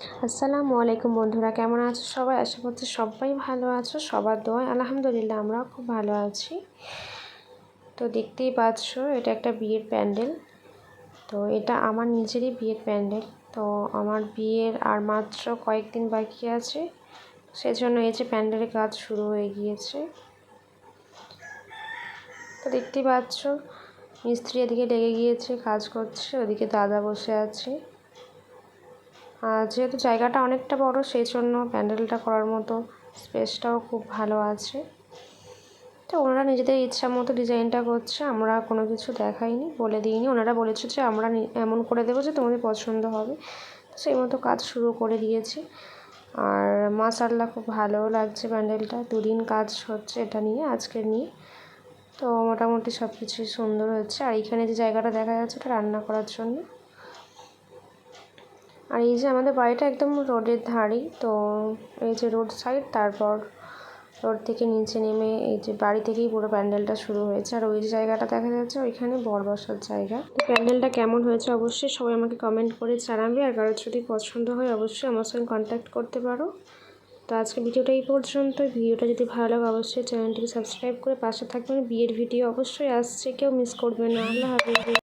আসসালামু আলাইকুম বন্ধুরা, কেমন আছো সবাই? আশা করছি সবাই ভালো আছো, সবার দোয়ায় আলহামদুলিল্লাহ আমরাও খুব ভালো আছি। তো দেখতেই পাচ্ছ, এটা একটা বিয়ের প্যান্ডেল। তো এটা আমার নিজেরই বিয়ের প্যান্ডেল। তো আমার বিয়ের আর মাত্র কয়েকদিন বাকি আছে, সেজন্য এই যে প্যান্ডেলের কাজ শুরু হয়ে গিয়েছে। তো দেখতেই পাচ্ছ, মিস্ত্রি এদিকে লেগে গিয়েছে, কাজ করছে, ওদিকে দাদা বসে আছে। যেহেতু জায়গাটা অনেকটা বড়, সেই জন্য প্যান্ডেলটা করার মতো স্পেসটাও খুব ভালো আছে। তো ওনারা নিজেদের ইচ্ছা মতো ডিজাইনটা করছে, আমরা কোনো কিছু দেখাইনি, বলে দিইনি। ওনারা বলেছে যে, আমরা এমন করে দেবো যে তোমাদের পছন্দ হবে। তো সেই মতো কাজ শুরু করে দিয়েছি। আর মাসাল্লাহ খুব ভালোও লাগছে প্যান্ডেলটা। দুদিন কাজ হচ্ছে এটা নিয়ে আজকের নিয়ে। তো মোটামুটি সব কিছুই সুন্দর হচ্ছে। আর এইখানে যে জায়গাটা দেখা যাচ্ছে ওটা রান্না করার জন্য। আর এই যে আমাদের বাড়িটা একদম রোডের ধারেই তো এই যে রোড সাইড, তারপর রোড থেকে নিচে নেমে এই যে বাড়ি থেকেই পুরো প্যান্ডেলটা শুরু হয়েছে। আর ওই যে জায়গাটা দেখা যাচ্ছে, ওইখানে বর বসার জায়গা। প্যান্ডেলটা কেমন হয়েছে অবশ্যই সবাই আমাকে কমেন্ট করে জানাবে, আর কারোর যদি পছন্দ হয় অবশ্যই আমার সঙ্গে কন্ট্যাক্ট করতে পারো। তো আজকে ভিডিওটা এই পর্যন্ত ভিডিওটা যদি ভালো লাগে অবশ্যই চ্যানেলটিকে সাবস্ক্রাইব করে পাশে থাকবেন। বিয়ের ভিডিও অবশ্যই আসছে, কেউ মিস করবে না। আল্লাহ হাফিজ।